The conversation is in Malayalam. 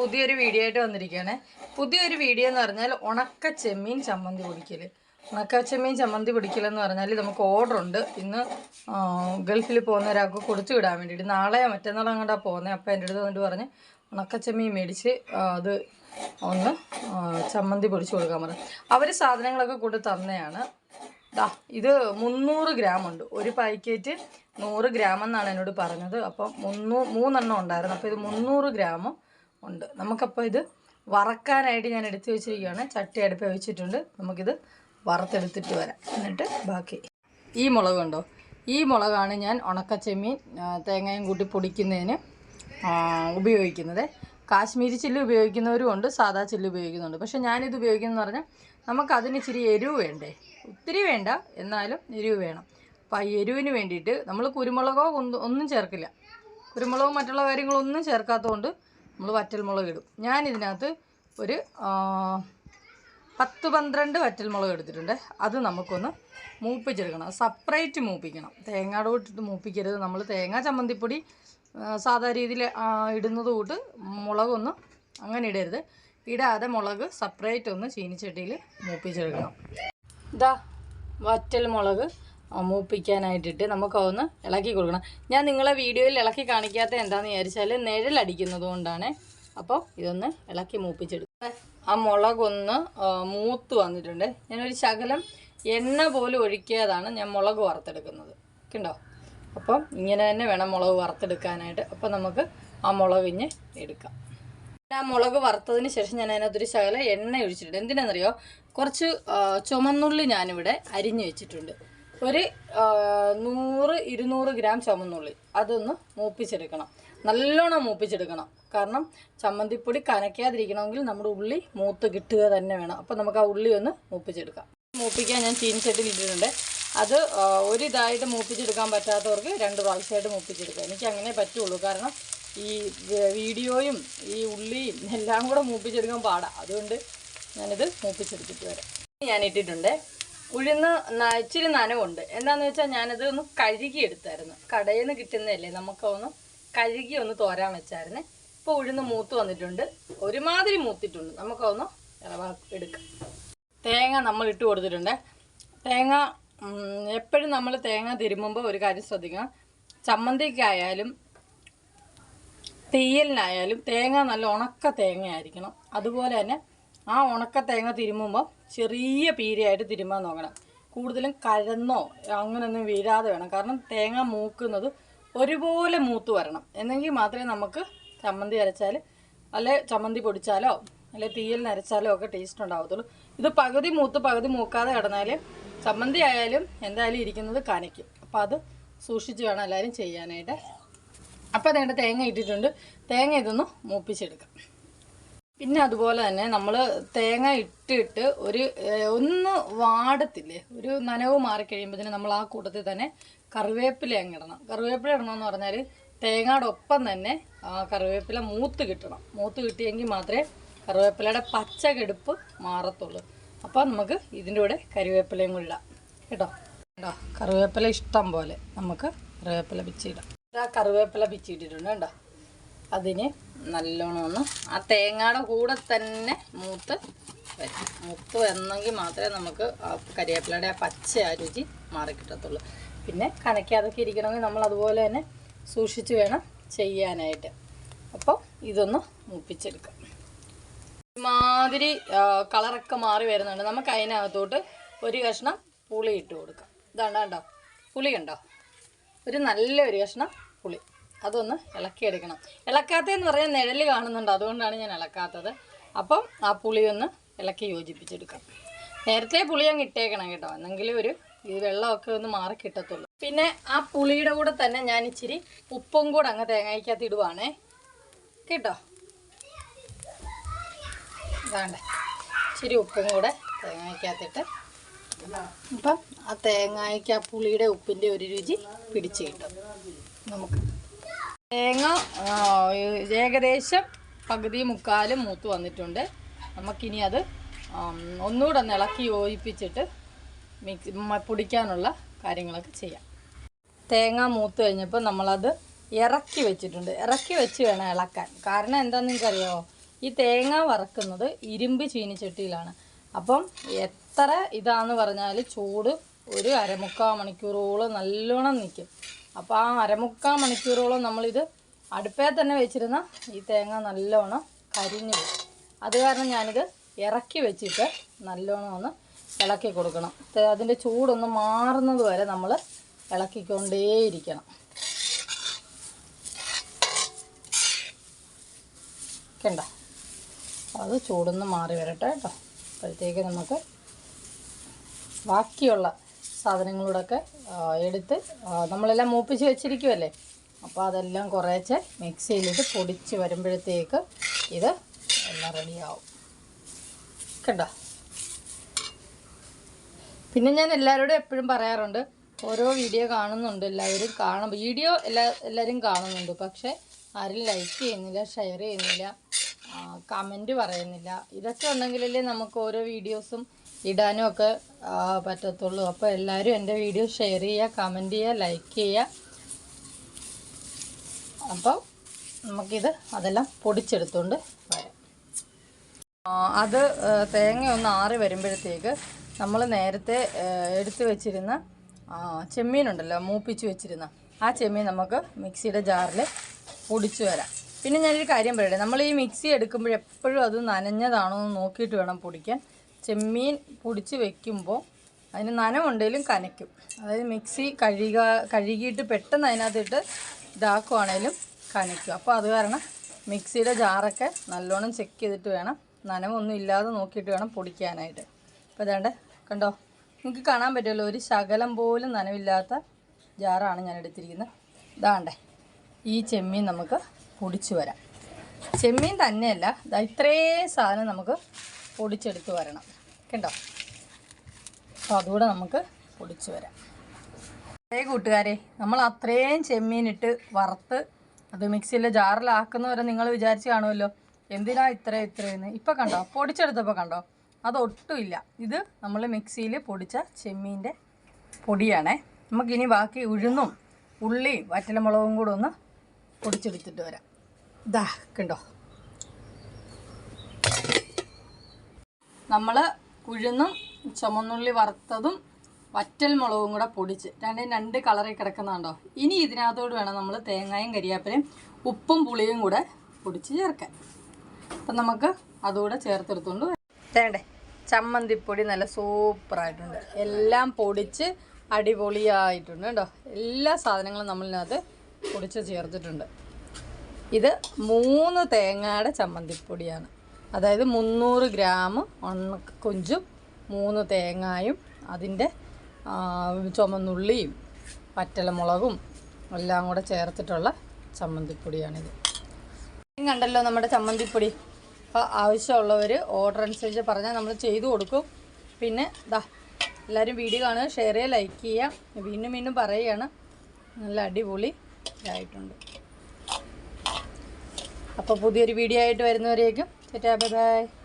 പുതിയൊരു വീഡിയോ ആയിട്ട് വന്നിരിക്കുകയാണ്. പുതിയൊരു വീഡിയോ എന്ന് പറഞ്ഞാൽ ഉണക്ക ചെമ്മീൻ ചമ്മന്തി പൊടിക്കൽ ഉണക്ക ചെമ്മീൻ ചമ്മന്തി പിടിക്കലെന്ന് പറഞ്ഞാൽ നമുക്ക് ഓർഡർ ഉണ്ട്. ഇന്ന് ഗൾഫിൽ പോകുന്ന ഒരാൾക്ക് കൊടുത്തു വിടാൻ വേണ്ടിയിട്ട്. നാളെ മറ്റന്നാൾ അങ്ങോട്ടാണ് പോകുന്നത് അപ്പോൾ എന്റെ അടുത്ത് വന്നിട്ട് പറഞ്ഞ് ഉണക്ക ചെമ്മീൻ മേടിച്ച് അത് ഒന്ന് ചമ്മന്തി പൊടിച്ച് കൊടുക്കാൻ പറഞ്ഞു അവർ സാധനങ്ങളൊക്കെ കൊണ്ട് തന്നെയാണ്. ദാ ഇത് മുന്നൂറ് ഗ്രാം ഉണ്ട്. ഒരു പാക്കറ്റ് നൂറ് ഗ്രാം എന്നാണ് എന്നോട് പറഞ്ഞത്. അപ്പം മുന്നൂ മൂന്നെണ്ണം ഉണ്ടായിരുന്നു. അപ്പോൾ ഇത് മുന്നൂറ് ഗ്രാമും ഉണ്ട്. നമുക്കപ്പോൾ ഇത് വറക്കാനായിട്ട് ഞാൻ എടുത്തു വെച്ചിരിക്കുകയാണ്. ചട്ടി അടുപ്പ് വെച്ചിട്ടുണ്ട്. നമുക്കിത് വറുത്തെടുത്തിട്ട് വരാം. എന്നിട്ട് ബാക്കി. ഈ മുളക് ഉണ്ടോ? ഈ മുളകാണ് ഞാൻ ഉണക്കച്ചെമ്മീൻ തേങ്ങയും കൂട്ടി പൊടിക്കുന്നതിന് ഉപയോഗിക്കുന്നത്. കാശ്മീരി ചില്ലി ഉപയോഗിക്കുന്നവരും ഉണ്ട് സാധാ ചില്ലി ഉപയോഗിക്കുന്നുണ്ട്. പക്ഷെ ഞാനിത് ഉപയോഗിക്കുന്നതെന്ന് പറഞ്ഞാൽ നമുക്കതിന് ഇച്ചിരി എരിവ് വേണ്ടേ? ഒത്തിരി വേണ്ട. എന്നാലും എരിവ് വേണം. അപ്പം ആ എരിവിന് വേണ്ടിയിട്ട് നമ്മൾ കുരുമുളകോ ഒന്നും ചേർക്കില്ല. കുരുമുളകോ മറ്റുള്ള കാര്യങ്ങളൊന്നും ചേർക്കാത്തതുകൊണ്ട് നമ്മൾ വറ്റൽമുളക് ഇടും ഞാൻ ഇതിനകത്ത് ഒരു പത്ത് പന്ത്രണ്ട് വറ്റൽമുളക് എടുത്തിട്ടുണ്ട്. അത് നമുക്കൊന്ന് മൂപ്പിച്ചെടുക്കണം. സെപ്പറേറ്റ് മൂപ്പിക്കണം. തേങ്ങയുടെ ഇട്ടിട്ട് മൂപ്പിക്കരുത്. നമ്മൾ തേങ്ങ ചമ്മന്തിപ്പൊടി സാധാ രീതിയിൽ ഇടുന്നത് കൂട്ട് മുളകൊന്ന് അങ്ങനെ ഇടരുത്. ഇടാതെ മുളക് സെപ്പറേറ്റ് ഒന്ന് ചീനിച്ചട്ടിയിൽ മൂപ്പിച്ചെടുക്കണം. ഇതാ വറ്റൽ മുളക് മൂപ്പിക്കാനായിട്ടിട്ട് നമുക്കതൊന്ന് ഇളക്കി കൊടുക്കണം. ഞാൻ നിങ്ങളെ വീഡിയോയിൽ ഇളക്കി കാണിക്കാത്ത എന്താണെന്ന് വിചാരിച്ചാൽ നിഴലടിക്കുന്നത് കൊണ്ടാണ് അപ്പോൾ ഇതൊന്ന് ഇളക്കി മൂപ്പിച്ചെടുക്കുക ആ മുളകൊന്ന് മൂത്ത് വന്നിട്ടുണ്ട്. ഞാനൊരു ശകലം എണ്ണ പോലും ഒഴിക്കാതാണ് ഞാൻ മുളക് വറുത്തെടുക്കുന്നത്. കണ്ടോ? അപ്പം ഇങ്ങനെ തന്നെ വേണം മുളക് വറുത്തെടുക്കാനായിട്ട്. അപ്പം നമുക്ക് ആ മുളക് ഇഞ്ഞ് എടുക്കാം. ആ മുളക് വറുത്തതിന് ശേഷം ഞാൻ അതിനകത്തൊരു ശകലം എണ്ണ ഒഴിച്ചിട്ടുണ്ട്. എന്തിനാണെന്നറിയോ കുറച്ച് ചുമന്നുള്ളി ഞാനിവിടെ അരിഞ്ഞു വെച്ചിട്ടുണ്ട്. ഒരു നൂറ് ഇരുന്നൂറ് ഗ്രാം ചുമന്നുള്ളി. അതൊന്ന് മൂപ്പിച്ചെടുക്കണം. നല്ലോണം മൂപ്പിച്ചെടുക്കണം. കാരണം ചമ്മന്തിപ്പൊടി കനക്കാതിരിക്കണമെങ്കിൽ നമ്മുടെ ഉള്ളി മൂത്ത് കിട്ടുക തന്നെ വേണം. അപ്പോൾ നമുക്ക് ആ ഉള്ളി ഒന്ന് മൂപ്പിച്ചെടുക്കാം. മൂപ്പിക്കാൻ ഞാൻ ചീനിച്ചട്ടിൽ ഇട്ടിട്ടുണ്ട്. അത് ഒരിതായിട്ട് മൂപ്പിച്ചെടുക്കാൻ പറ്റാത്തവർക്ക് രണ്ട് പ്രാവശ്യമായിട്ട് മൂപ്പിച്ചെടുക്കാം. എനിക്ക് അങ്ങനെ പറ്റുള്ളൂ. കാരണം ഈ വീഡിയോയും ഈ ഉള്ളിയും എല്ലാം കൂടെ മൂപ്പിച്ചെടുക്കാൻ പാടാം. അതുകൊണ്ട് ഞാനിത് മൂപ്പിച്ചെടുത്തിട്ട് വരാം. ഞാൻ ഇട്ടിട്ടുണ്ട്. ഉഴുന്ന് ഇച്ചിരി നനവുണ്ട്. എന്താണെന്ന് വെച്ചാൽ ഞാനത് ഒന്ന് കഴുകി എടുത്തായിരുന്നു കടയിൽ നിന്ന് കിട്ടുന്നതല്ലേ നമുക്കൊന്ന് കഴുകി ഒന്ന് തോരാൻ വെച്ചായിരുന്നേ. ഇപ്പോൾ ഉഴുന്ന് മൂത്ത് വന്നിട്ടുണ്ട്. ഒരുമാതിരി മൂത്തിട്ടുണ്ട്. നമുക്കൊന്ന് ഇളവാ എടുക്കാം. തേങ്ങ നമ്മൾ ഇട്ട് കൊടുത്തിട്ടുണ്ട്. തേങ്ങ എപ്പോഴും നമ്മൾ തേങ്ങ തിരുമുമ്പോൾ ഒരു കാര്യം ശ്രദ്ധിക്കണം. ചമ്മന്തിക്കായാലും തീയലിനായാലും തേങ്ങ നല്ല ഉണക്ക തേങ്ങ ആയിരിക്കണം അതുപോലെ തന്നെ ആ ഉണക്ക തേങ്ങ തിരുമുമ്പോൾ ചെറിയ പീരയായിട്ട് തിരുമാൻ നോക്കണം. കൂടുതലും കഴന്നോ അങ്ങനെയൊന്നും വീഴാതെ വേണം. കാരണം തേങ്ങ മൂക്കുന്നത് ഒരുപോലെ മൂത്ത് വരണം. എന്നെങ്കിൽ മാത്രമേ നമുക്ക് ചമ്മന്തി അരച്ചാൽ അല്ലെ ചമ്മന്തി പൊടിച്ചാലോ അല്ലെ തീയലിന് അരച്ചാലോ ഒക്കെ ടേസ്റ്റ് ഉണ്ടാവത്തുള്ളൂ. ഇത് പകുതി മൂത്ത് പകുതി മൂക്കാതെ കിടന്നാൽ ചമ്മന്തി ആയാലും എന്തായാലും ഇരിക്കുന്നത് കനയ്ക്കും. അപ്പോൾ അത് സൂക്ഷിച്ച് വേണം എല്ലാവരും ചെയ്യാനായിട്ട്. അപ്പോൾ അതേണ്ട തേങ്ങ ഇട്ടിട്ടുണ്ട്. തേങ്ങ ഇതൊന്ന് മൂപ്പിച്ചെടുക്കാം. പിന്നെ അതുപോലെ തന്നെ നമ്മൾ തേങ്ങ ഇട്ടിട്ട് ഒരു ഒന്ന് വാടത്തില്ലേ ഒരു നനവ് മാറിക്കഴിയുമ്പോഴത്തേന് നമ്മൾ ആ കൂട്ടത്തിൽ തന്നെ കറിവേപ്പില അങ്ങ് ഇടണം. കറിവേപ്പില ഇടണമെന്ന് പറഞ്ഞാൽ തേങ്ങയുടെ ഒപ്പം തന്നെ ആ കറിവേപ്പില മൂത്ത് കിട്ടണം. മൂത്ത് കിട്ടിയെങ്കിൽ മാത്രമേ കറിവേപ്പിലയുടെ പച്ച കെടുപ്പ് മാറത്തുള്ളൂ. അപ്പോൾ നമുക്ക് ഇതിന്റെ കൂടെ കറിവേപ്പിലയും കൂടി ഇടാം. കേട്ടോ? കേട്ടോ കറിവേപ്പില ഇഷ്ടം പോലെ നമുക്ക് കറിവേപ്പില പിച്ചിടാം കറിവേപ്പില പിച്ചിട്ടിട്ടുണ്ട് കേട്ടോ അതിന് നല്ലോണം ഒന്ന് ആ തേങ്ങയുടെ കൂടെ തന്നെ മൂത്ത് വരും. മൂത്ത് വന്നെങ്കിൽ മാത്രമേ നമുക്ക് ആ കരിവേപ്പിലയുടെ ആ പച്ച ആ രുചി മാറി കിട്ടത്തുള്ളൂ. പിന്നെ കനക്കാതൊക്കെ ഇരിക്കണമെങ്കിൽ നമ്മൾ അതുപോലെ തന്നെ സൂക്ഷിച്ച് വേണം ചെയ്യാനായിട്ട്. അപ്പോൾ ഇതൊന്ന് മൂപ്പിച്ചെടുക്കാം. ഒരുമാതിരി കളറൊക്കെ മാറി വരുന്നുണ്ട്. നമുക്ക് അതിനകത്തോട്ട് ഒരു കഷ്ണം പുളി ഇട്ട് കൊടുക്കാം. ഇതാണ്ടോ പുളി കണ്ടോ? ഒരു നല്ല ഒരു കഷ്ണം പുളി. അതൊന്ന് ഇളക്കിയെടുക്കണം. ഇളക്കാത്തതെന്ന് പറയാൻ നിഴൽ കാണുന്നുണ്ട്. അതുകൊണ്ടാണ് ഞാൻ ഇളക്കാത്തത്. അപ്പം ആ പുളി ഒന്ന് ഇളക്കി യോജിപ്പിച്ചെടുക്കാം. നേരത്തെ പുളി അങ്ങ് ഇട്ടേക്കണം കേട്ടോ. എന്നെങ്കിലും ഒരു ഈ വെള്ളമൊക്കെ ഒന്ന് മാറി കിട്ടത്തുള്ളൂ. പിന്നെ ആ പുളിയുടെ കൂടെ തന്നെ ഞാൻ ഇച്ചിരി ഉപ്പും കൂടെ അങ്ങ് തേങ്ങയ്ക്കകത്ത് ഇടുവാണേ. കേട്ടോ? ഇതാണ്ട് ഇച്ചിരി ഉപ്പും കൂടെ തേങ്ങയ്ക്കകത്തിട്ട് അപ്പം ആ തേങ്ങയ്ക്ക് ആ പുളിയുടെ ഉപ്പിന്റെ ഒരു രുചി പിടിച്ച് കിട്ടും. നമുക്ക് തേങ്ങ ഏകദേശം പകുതി മുക്കാലും മൂത്ത് വന്നിട്ടുണ്ട്. നമുക്കിനി അത് ഒന്നുകൂടെ ഒന്ന് ഇളക്കി യോജിപ്പിച്ചിട്ട് മിക്സ് പൊടിക്കാനുള്ള കാര്യങ്ങളൊക്കെ ചെയ്യാം. തേങ്ങ മൂത്ത് കഴിഞ്ഞപ്പോൾ നമ്മളത് ഇറക്കി വെച്ചിട്ടുണ്ട്. ഇറക്കി വെച്ച് വേണം ഇളക്കാൻ. കാരണം എന്താണെന്ന് നിങ്ങൾക്കറിയാമോ ഈ തേങ്ങ വറക്കുന്നത് ഇരുമ്പ് ചീനിച്ചട്ടിയിലാണ്. അപ്പം എത്ര ഇതാന്ന് പറഞ്ഞാൽ ചൂട് ഒരു അരമുക്കാൽ മണിക്കൂറോളം നല്ലോണം നിൽക്കും അപ്പോൾ ആ അരമുക്കാൽ മണിക്കൂറോളം നമ്മളിത് അടുപ്പേ തന്നെ വെച്ചിരുന്ന ഈ തേങ്ങ നല്ലോണം കരിഞ്ഞു പോകും അത് കാരണം ഞാനിത് ഇറക്കി വെച്ചിട്ട് നല്ലോണം ഒന്ന് ഇളക്കി കൊടുക്കണം. അതിന്റെ ചൂടൊന്ന് മാറുന്നത് വരെ നമ്മൾ ഇളക്കിക്കൊണ്ടേയിരിക്കണം. കണ്ട? അത് ചൂടൊന്ന് മാറി വരട്ടെ കേട്ടോ. അപ്പോഴത്തേക്ക് നമുക്ക് ബാക്കിയുള്ള സാധനങ്ങളൂടെയൊക്കെ ആ, എടുത്ത് നമ്മളെല്ലാം മൂപ്പിച്ച് വെച്ചിരിക്കുമല്ലേ അപ്പോൾ അതെല്ലാം കുറേശ്ശെ മിക്സിയിലിട്ട് പൊടിച്ച് വരുമ്പോഴത്തേക്ക് ഇത് എല്ലാം റെഡിയാവും കണ്ടോ? പിന്നെ ഞാൻ എല്ലാവരോടും എപ്പോഴും പറയാറുണ്ട് ഓരോ വീഡിയോ കാണുന്നുണ്ട് എല്ലാവരും കാണും വീഡിയോ എല്ലാ എല്ലാവരും കാണുന്നുണ്ട് പക്ഷേ ആരും ലൈക്ക് ചെയ്യുന്നില്ല ഷെയർ ചെയ്യുന്നില്ല കമന്റ് പറയുന്നില്ല. ഇതൊക്കെ ഉണ്ടെങ്കിലല്ലേ നമുക്ക് ഓരോ വീഡിയോസും ഇടാനും ഒക്കെ പറ്റത്തുള്ളൂ. അപ്പോൾ എല്ലാവരും എന്റെ വീഡിയോ ഷെയർ ചെയ്യുക കമന്റ് ചെയ്യുക ലൈക്ക് ചെയ്യുക. അപ്പോൾ നമുക്കിത് അതെല്ലാം പൊടിച്ചെടുത്തുകൊണ്ട് വരാം. അത് തേങ്ങ ഒന്ന് ആറി വരുമ്പോഴത്തേക്ക് നമ്മൾ നേരത്തെ എടുത്തു വെച്ചിരുന്ന ചെമ്മീനുണ്ടല്ലോ മൂപ്പിച്ച് വെച്ചിരുന്ന ആ ചെമ്മീൻ നമുക്ക് മിക്സിയുടെ ജാറിൽ പൊടിച്ചു വരാം. പിന്നെ ഞാനൊരു കാര്യം പറയട്ടെ നമ്മൾ ഈ മിക്സി എടുക്കുമ്പോൾ എപ്പോഴും അത് നനഞ്ഞതാണോ എന്ന് നോക്കിയിട്ട് വേണം പൊടിക്കാൻ. ചെമ്മീൻ പൊടിച്ച് വെക്കുമ്പോൾ അതിന് നനവുണ്ടെങ്കിലും കനയ്ക്കും. അതായത് മിക്സി കഴുക കഴുകിയിട്ട് പെട്ടെന്ന് അതിനകത്തിട്ട് ഇതാക്കുവാണേലും കനയ്ക്കും. അപ്പോൾ അത് കാരണം മിക്സിയുടെ ജാറൊക്കെ നല്ലോണം ചെക്ക് ചെയ്തിട്ട് വേണം. നനവൊന്നും ഇല്ലാതെ നോക്കിയിട്ട് വേണം പൊടിക്കാനായിട്ട്. അപ്പോൾ ഇതാണ്ട് കണ്ടോ? നിങ്ങൾക്ക് കാണാൻ പറ്റുമല്ലോ ഒരു ശകലം പോലും നനവില്ലാത്ത ജാറാണ് ഞാൻ എടുത്തിരിക്കുന്നത്. ഇതാണ്ടേ ഈ ചെമ്മീൻ നമുക്ക് പൊടിച്ച് വരാം. ചെമ്മീൻ തന്നെയല്ല ദാ ഇത്രയും സാധനം നമുക്ക് പൊടിച്ചെടുത്ത് വരണം. കേട്ടോ അപ്പോൾ അതുകൂടെ നമുക്ക് പൊടിച്ച് വരാം. അതേ കൂട്ടുകാരെ നമ്മൾ അത്രയും ചെമ്മീനിട്ട് വറുത്ത് അത് മിക്സിയിലെ ജാറിലാക്കുന്നവരെ നിങ്ങൾ വിചാരിച്ച് കാണുമല്ലോ. എന്തിനാ ഇത്ര ഇത്രയെന്ന്? ഇപ്പം കണ്ടോ? പൊടിച്ചെടുത്തപ്പോൾ കണ്ടോ? അതൊട്ടുമില്ല ഇത് നമ്മൾ മിക്സിയിൽ പൊടിച്ച ചെമ്മീന്റെ പൊടിയാണേ. നമുക്കിനി ബാക്കി ഉഴുന്നും ഉള്ളിയും വറ്റലമുളകും കൂടെ ഒന്ന് പൊടിച്ചെടുത്തിട്ട് വരാം. ഇതാ കണ്ടോ? നമ്മൾ ഉഴുന്നും ചുമന്നുള്ളി വറുത്തതും വറ്റൽ മുളകും കൂടെ പൊടിച്ച് രണ്ടും രണ്ട് കളറിൽ കിടക്കുന്നുണ്ടോ? ഇനി ഇതിനകത്തോട് വേണം നമ്മൾ തേങ്ങയും കരിയാപ്പിലയും ഉപ്പും പുളിയും കൂടെ പൊടിച്ച് ചേർക്കാൻ. അപ്പം നമുക്ക് അതുകൂടെ ചേർത്തെടുത്തുകൊണ്ട്. വേണ്ടേ ചമ്മന്തിപ്പൊടി നല്ല സൂപ്പറായിട്ടുണ്ട്. എല്ലാം പൊടിച്ച് അടിപൊളിയായിട്ടുണ്ട് കേട്ടോ. എല്ലാ സാധനങ്ങളും നമ്മളിനകത്ത് പൊടിച്ച് ചേർത്തിട്ടുണ്ട്. ഇത് മൂന്ന് തേങ്ങയുടെ ചമ്മന്തിപ്പൊടിയാണ്. അതായത് മുന്നൂറ് ഗ്രാം കൊഞ്ചും മൂന്ന് തേങ്ങായും അതിന്റെ ചുമന്നുള്ളിയും പറ്റലമുളകും എല്ലാം കൂടെ ചേർത്തിട്ടുള്ള ചമ്മന്തിപ്പൊടിയാണിത്. കണ്ടല്ലോ നമ്മുടെ ചമ്മന്തിപ്പൊടി. അപ്പോൾ ആവശ്യമുള്ളവർ ഓർഡർ അനുസരിച്ച് പറഞ്ഞാൽ നമ്മൾ ചെയ്തു കൊടുക്കും. പിന്നെ ദാ എല്ലാവരും വീഡിയോ കാണുക ഷെയർ ചെയ്യുക ലൈക്ക് ചെയ്യുക. വീണ്ടും വീണ്ടും പറയുകയാണ്. നല്ല അടിപൊളി ഇതായിട്ടുണ്ട്. അപ്പോൾ പുതിയൊരു വീഡിയോ ആയിട്ട് വരുന്നവരേക്കും Ta-da, bye-bye.